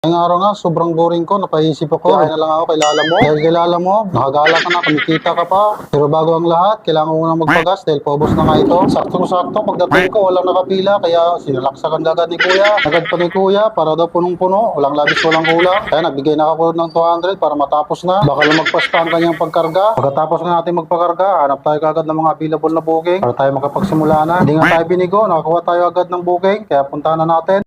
Ngayong araw nga, sobrang boring ko, napaisip ako. Kaya na lang ako, kilala mo. Dahil kilala mo, nakagala ka na, kumikita ka pa. Pero bago ang lahat, kailangan mo na magpagas dahil paubos na nga ito. Saktong-sakto, pagdating ko, walang nakapila, kaya sinalaksakan agad ni Kuya. Agad pa ni Kuya, para daw punong-puno, walang labis, walang kulang. Kaya nagbigay na ako ng 200 para matapos na. Baka lumagpas pa ang kanyang pagkarga. Pagkatapos na natin magpakarga, hanap tayo kagad ng mga available na booking para tayo makapagsimula na. Hindi nga tayo binigo, nakakuha tayo agad ng booking, kaya puntahan na natin.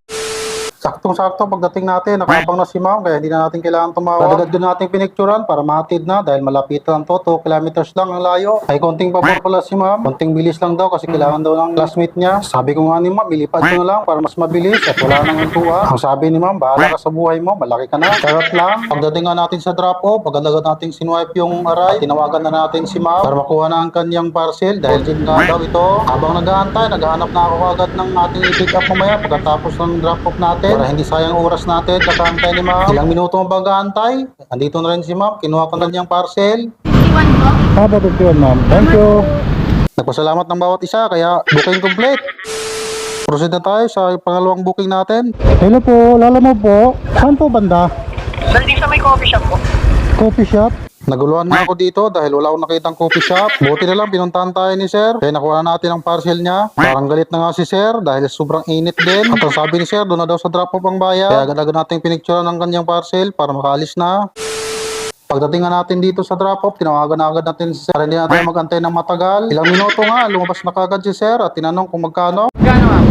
Saktong-sakto pagdating natin, nakabang na si ma'am, kaya hindi na natin kailangan tumawag. Agad din natin pinicturan para mahatid na dahil malapit lang to, 2 kilometers lang ang layo. Ay konting pabor pala si ma'am, konting bilis lang daw kasi kailangan daw ng classmate niya. Sabi ko nga ni ma'am, ilipad ko na lang para mas mabilis at wala nang tuwa. Ang sabi ni ma'am, bahala ka sa buhay mo, malaki ka na. Charot lang. Pagdating nga natin sa drop-off, agad-agad natin sinwipe yung aray, tinawagan na natin si ma'am para makuha na ang kanyang parcel dahil din nga daw ito. Habang nag-aantay, naghahanap na ako agad ng ating i-pick up mamaya pagkatapos ng drop-off natin para hindi sayang oras natin kakaantay ni ma'am. Ilang minuto ang pag-aantay. Andito na rin si ma'am, kinuha ko na niyang parcel. Iwan ko. Haba yun ma'am. Thank you. Nagpasalamat ng bawat isa kaya booking complete. Proceed na tayo sa pangalawang booking natin. Hello po, lala mo po. Saan po banda? Balik sa may coffee shop ko. Coffee shop? Naguluhan nga ako dito dahil wala akong nakitang coffee shop. Buti na lang pinuntahan tayo ni sir. Kaya nakuha na natin ang parcel niya. Parang galit na nga si sir dahil sobrang init din. At ang sabi ni sir, doon na daw sa drop off ang bayad. Kaya agad-agad natin pinicturean ng kanyang parcel para makaalis na. Pagdating nga natin dito sa drop off, tinawagan na agad natin si sir. Para hindi natin magantay ng matagal. Ilang minuto nga, lumabas na kagad si sir at tinanong kung magkano. Gano'n ma'am?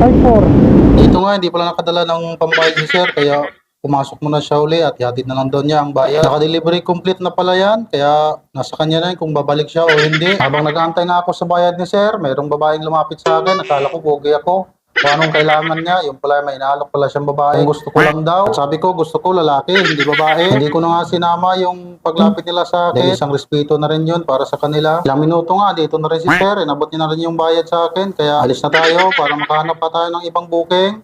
5-4. Dito nga, hindi pala nakadala ng pambayad si sir, kaya pumasok muna siya uli at yatid na lang doon niya ang bayad. Naka-delivery complete na pala yan, kaya nasa kanya na yun kung babalik siya o hindi. Habang nag-aantay nga ako sa bayad ni sir, mayroong babaeng lumapit sa akin, akala ko pogi ako. Kung anong kailangan niya, yung pala may inaalok pala siyang babae. Kung gusto ko lang daw. Sabi ko, gusto ko lalaki, hindi babae. Hindi ko na nga sinama yung paglapit nila sa akin. Dahil isang respeto na rin yun para sa kanila. Ilang minuto nga, dito na rin si sir. Inabot niya na rin yung bayad sa akin. Kaya alis na tayo para makahanap pa tayo ng ibang booking.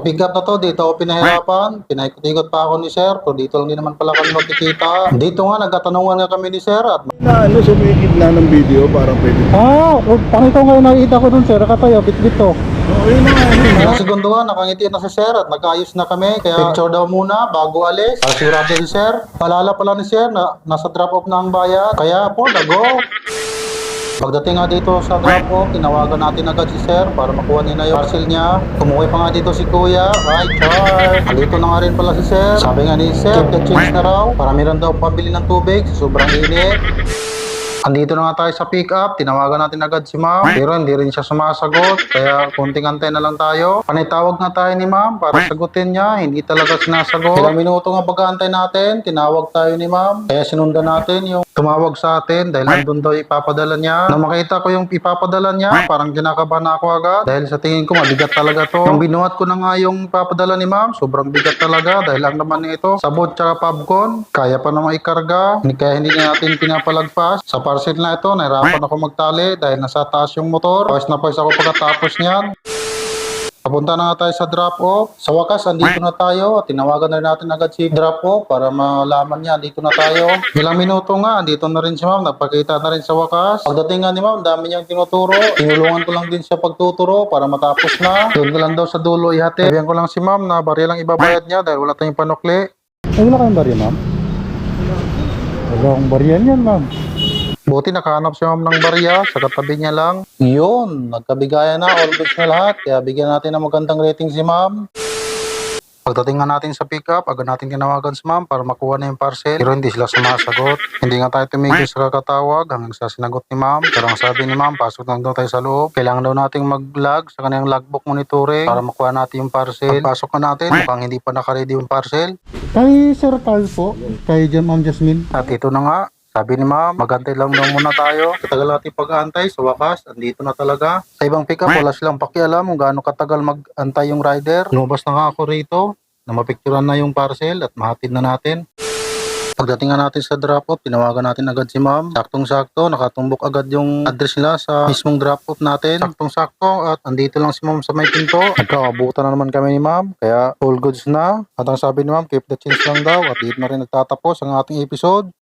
Sa pick-up na to, dito ako pinahirapan. Pinaikot-ikot pa ako ni sir. Pero dito lang din naman pala kami magkikita. Dito nga, nagkatanungan nga kami ni sir. At na ano sumikip na ng video parang pwede. Ah, pangito ngayon nakita ko dun sir. Nakatayo, bit-bit to. Oo, yun na ano. Ilang segundo nga, nakangiti na si sir at nagkaayos na kami. Kaya picture daw muna bago alis. Para sigurado si sir. Palala pala ni sir na nasa drop-off na ang bayad. Kaya po, lago. Pagdating nga dito sa drop-off, tinawagan natin agad si sir para makuha niya na yung parcel niya. Tumuwi pa nga dito si kuya. Hi, Char. Andito na nga rin pala si sir. Sabi nga ni sir, keep the change na raw. Para meron daw pabili ng tubig. Sobrang init. Andito na nga tayo sa pick up, tinawagan natin agad si ma'am, pero hindi rin siya sumasagot, kaya konting antay na lang tayo. Panitawag na tayo ni ma'am para sagutin niya, hindi talaga sinasagot. Ilang minuto nga pag-aantay natin, tinawag tayo ni ma'am, kaya sinundan natin yung tumawag sa atin dahil nandun daw ipapadala niya. Nang makita ko yung ipapadala niya, parang kinakabahan ako agad dahil sa tingin ko mabigat talaga to. Nung binuhat ko na nga yung ipapadala ni ma'am, sobrang bigat talaga dahil ang naman nito, sabot tsaka popcorn, kaya pa naman ikarga, kaya hindi na natin pinapalagpas. Sa parcel na ito, nahirapan ako magtali dahil nasa taas yung motor. Pawis na pawis ako pagkatapos niyan. Papunta na tayo sa drop-off. Sa wakas, andito na tayo. Tinawagan na rin natin agad si drop-off para malaman niya, andito na tayo. Ilang minuto nga, andito na rin si ma'am. Nagpakita na rin sa wakas. Pagdating nga ni ma'am, dami niyang tinuturo. Tinulungan ko lang din siya pagtuturo para matapos na. Doon ko lang daw sa dulo ihati. Sabihan ko lang si ma'am na barya lang ibabayad niya dahil wala tayong panukli. Ay, wala kayong barya, ma'am? Wala akong barya niyan, ma'am. Buti nakahanap si ma'am ng barya sa katabi niya lang. Yun, nagkabigayan na, all goods na lahat. Kaya bigyan natin ng magandang rating si ma'am. Pagdating nga natin sa pickup, agad natin tinawagan si ma'am para makuha na yung parcel. Pero hindi sila sumasagot. Hindi nga tayo tumigil sa kakatawag hanggang sa sinagot ni ma'am. Pero ang sabi ni ma'am, pasok lang daw tayo sa loob. Kailangan daw nating mag-log sa kanyang logbook monitoring para makuha natin yung parcel. Pagpasok na natin, mukhang hindi pa nakaready yung parcel. Kay Sir Carl po, kay Ma'am Jasmine. At ito na nga, sabi ni ma'am, magantay lang daw muna tayo. Katagal natin pag-aantay, sa wakas, andito na talaga. Sa ibang pick-up, wala silang pakialam kung gaano katagal mag-antay yung rider. Lumabas na nga ako rito, na mapicturan na yung parcel at mahatid na natin. Pagdating nga natin sa drop-off, tinawagan natin agad si ma'am. Saktong-sakto, nakatumbok agad yung address nila sa mismong drop-off natin. Saktong-sakto at andito lang si ma'am sa may pinto. Nagkakabutan na naman kami ni ma'am, kaya all goods na. At ang sabi ni ma'am, keep the change lang daw at dito na rin nagtatapos ang ating episode.